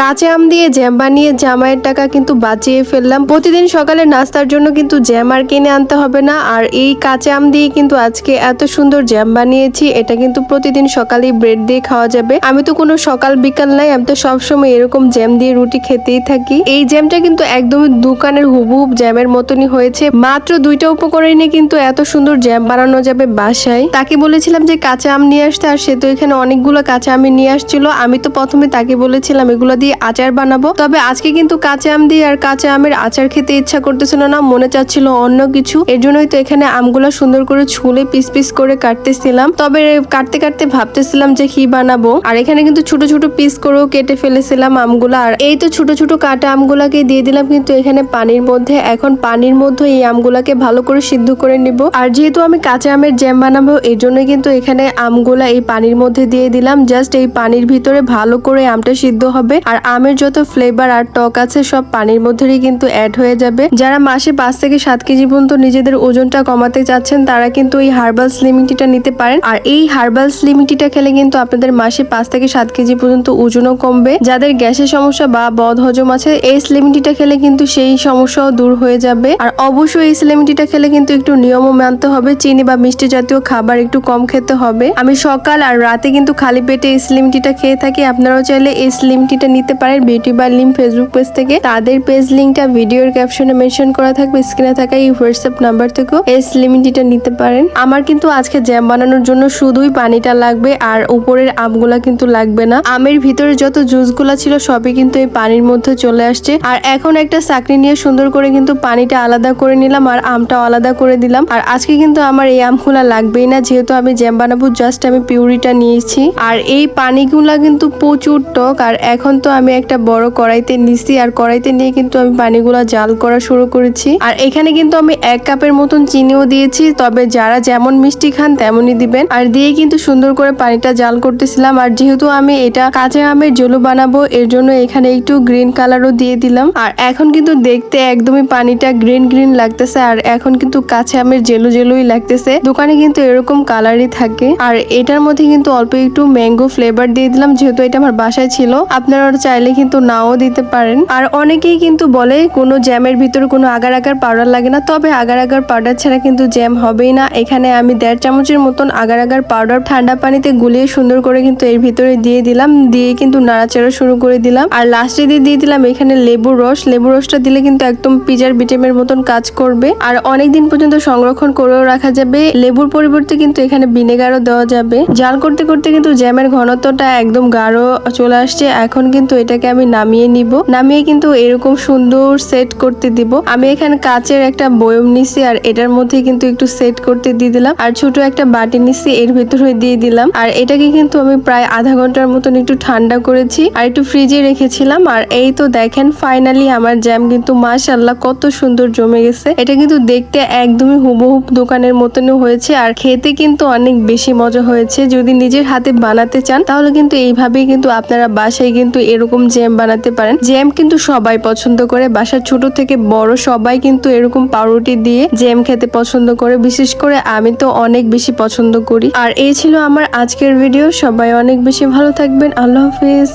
কাঁচা আম দিয়ে জ্যাম বানিয়ে জামাইয়ের টাকা কিন্তু বাঁচিয়ে ফেললাম। প্রতিদিন সকালে নাস্তার জন্য কিন্তু জ্যাম আর কিনে আনতে হবে না। আর এই কাঁচা আম দিয়ে কিন্তু আজকে এত সুন্দর জ্যাম বানিয়েছি, এটা কিন্তু প্রতিদিন সকালেই ব্রেড দিয়ে খাওয়া যাবে। আমি তো কোনো সকাল, বিকাল নাই, আমি তো সবসময় এরকম জ্যাম দিয়ে রুটি খেতেই থাকি। এই জ্যামটা কিন্তু একদমই দোকানের হুবহুব জ্যামের মতনই হয়েছে। মাত্র দুইটা উপকরণে কিন্তু এত সুন্দর জ্যাম বানানো যাবে বাসায়। তাকে বলেছিলাম যে কাঁচা আম নিয়ে আসতে, আর সে তো এখানে অনেকগুলো কাঁচা আমি নিয়ে আসছিল। আমি তো প্রথমে তাকে বলেছিলাম, এগুলো দিয়ে আচার বানাবো। তবে আজকে কিন্তু কাঁচা আম দিয়ে আর কাঁচা আমের আচার খেতে ইচ্ছা করতেছিল না, মনে চাচ্ছিল অন্য কিছু। এর জন্যই তো এখানে আমগুলো সুন্দর করে ছুলে পিস পিস করে কাটতেছিলাম। তবে কাটতে কাটতে ভাবতেছিলাম যে কি বানাবো। আর এখানে কিন্তু ছোট ছোট পিস করেও কেটে ফেলেছিলাম আমগুলো। আর এই তো ছোট ছোট কাটা আমগুলাকে দিয়ে দিলাম, কিন্তু এখানে পানির মধ্যে, এখন পানির মধ্যে এই আমগুলাকে ভালো করে সিদ্ধ করে নিব। আর যেহেতু আমি কাঁচা আমের জ্যাম বানাবো এই জন্য কিন্তু এখানে আমগুলা এই পানির মধ্যে দিয়ে দিলাম। জাস্ট এই পানির ভিতরে ভালো করে আমটা সিদ্ধ হবে। আর আমের যত ফ্লেভার আর টক আছে, সব পানির মধ্যেই কিন্তু অ্যাড হয়ে যাবে। যারা মাসে পাঁচ থেকে সাত কেজি পর্যন্ত নিজেদের ওজনটা কমাতে চাচ্ছেন, তারা কিন্তু এই হার্বাল স্লিমিং টিটা নিতে পারেন। আর এই হার্বাল স্লিমিং টিটা খেলে কিন্তু আপনাদের মাসে পাঁচ থেকে সাত কেজি পর্যন্ত ওজনও কমবে। যাদের গ্যাসের সমস্যা বা বদ হজম আছে, এই স্লিমিং টিটা খেলে কিন্তু সেই সমস্যাও দূর হয়ে যাবে। আর অবশ্যই এই স্লিমিং টিটা খেলে কিন্তু একটু নিয়মও মানতে হবে, চিনি বা মিষ্টি জাতীয় খাবার একটু কম খেতে হবে। আমি সকাল আর রাতে কিন্তু খালি পেটে এই স্লিম টিটা খেয়ে থাকি। আপনারাও চাইলে এই স্লিম টিটা নিতে পারেন বিউটি বাই লিম ফেসবুক পেজ থেকে। তাদের পেজ লিঙ্কটা ভিডিওর ক্যাপশনে মেনশন করা থাকবে। স্ক্রিনে থাকা এই হোয়াটসঅ্যাপ নাম্বার থেকেও এই স্লিম টিটা নিতে পারেন। আমার কিন্তু আজকে জ্যাম বানানোর জন্য শুধুই পানিটা লাগবে আর উপরের আমগুলা কিন্তু লাগবে না। আমের ভিতরে যত জুসগুলা ছিল সবই কিন্তু এই পানির মধ্যে চলে আসছে। আর এখন একটা চাকরি নিয়ে সুন্দর করে কিন্তু পানিটা আলাদা করে নিলাম আর আমটাও আলাদা করে দিলাম। আর আজকে কিন্তু আমার এই আমগুলা লাগবেই না। যেহেতু আমি জ্যাম বানাবো জাস্ট আমি পিউরিটা নিয়েছি। আর এই পানিগুলা কিন্তু প্রচুর টক। আর এখন তো আমি একটা বড় কড়াইতে নিছি, আর কড়াইতে নিয়ে কিন্তু আমি পানিগুলা জাল করা শুরু করেছি। আর এখানে কিন্তু আমি এক কাপের মতন চিনিও দিয়েছি, তবে যারা যেমন মিষ্টি খান তেমনই দিবেন। আর দিয়ে কিন্তু সুন্দর করে পানিটা জাল করতেছিলাম, আর যেহেতু আমি এটা কাঁচা আমের জলু বানাবো, এর জন্য এখানে একটু গ্রিন কালারও দিয়ে দিলাম। আর এখন কিন্তু দেখতে একদমই পানিটা গ্রিন গ্রিন লাগতেছে, আর এখন কিন্তু কাঁচা আমের জেলু জেলুই লাগতেছে। দোকানে কিন্তু এরকম কালারই থাকে। আর এটার মধ্যে কিন্তু অল্প একটু ম্যাঙ্গো ফ্লেভার দিয়ে দিলাম, যেহেতু এটা আমার বাসায় ছিল। আপনারা চাইলে কিন্তু নাও দিতে পারেন। আর অনেকেই কিন্তু বলে, কোনো জ্যামের ভিতরে কোনো আগার আগার পাউডার লাগে না। তবে আগার আগার পাউডার ছাড়া কিন্তু জ্যাম হবেই না। এখানে আমি দেড় চামচের মতন আগার আগার পাউডার ঠান্ডা পানিতে গুলিয়ে সুন্দর করে কিন্তু এর ভিতরে দিয়ে দিলাম। দিয়ে কিন্তু নাড়াচাড়া শুরু করে দিলাম। আর লাস্টে দিয়ে দিয়ে দিলাম, এখানে লেবুর রস। লেবুর রসটা দিলে কিন্তু একদম পিজার বিটেমের মতন কাজ করবে। আর অনেক দিন পর্যন্ত সংরক্ষণ করেও রাখা যাবে। লেবুর পরিবর্তে কিন্তু এখানে ভিনেগারও দেওয়া যাবে। জাল করতে করতে কিন্তু জ্যামের ঘনত্বটা একদম গাঢ় চলে আসছে। এখন কিন্তু এটাকে আমি নামিয়ে নিব। নামিয়ে কিন্তু এরকম সুন্দর সেট করতে দিব। আমি এখানে কাচের একটা বয়ম নিছি আর এটার মধ্যে কিন্তু একটু সেট করতে দিয়ে দিলাম। আর ছোট একটা বাটি নিছি, এর ভিতরে দিয়ে দিলাম। আর এটাকে কিন্তু আমি প্রায় আধা ঘণ্টার মতন একটু ঠান্ডা করেছি আর একটু ফ্রিজে রেখেছিলাম। আর এই তো দেখেন ফাইনালি আমার জ্যাম কিন্তু মাশাল্লাহ কত সুন্দর জমে গেছে। এটা কিন্তু দেখতে একদমই হুবহুব দোকানের মতনই হয়েছে আর খেতে কিন্তু অনেক বেশি মজা হয়েছে। যদি নিজের হাতে বানাতে চান, তাহলে কিন্তু এইভাবেই কিন্তু আপনারা বাসায় কিন্তু এরকম জ্যাম বানাতে পারেন। জ্যাম কিন্তু সবাই পছন্দ করে। বাসার ছোট থেকে বড় সবাই কিন্তু এরকম পাউরুটি দিয়ে জ্যাম খেতে পছন্দ করে। বিশেষ করে আমি তো অনেক বেশি পছন্দ করি। আর এই ছিল আমার আজকের ভিডিও সবাই অনেক বেশি ভালো থাকবেন। আল্লাহ হাফিজ।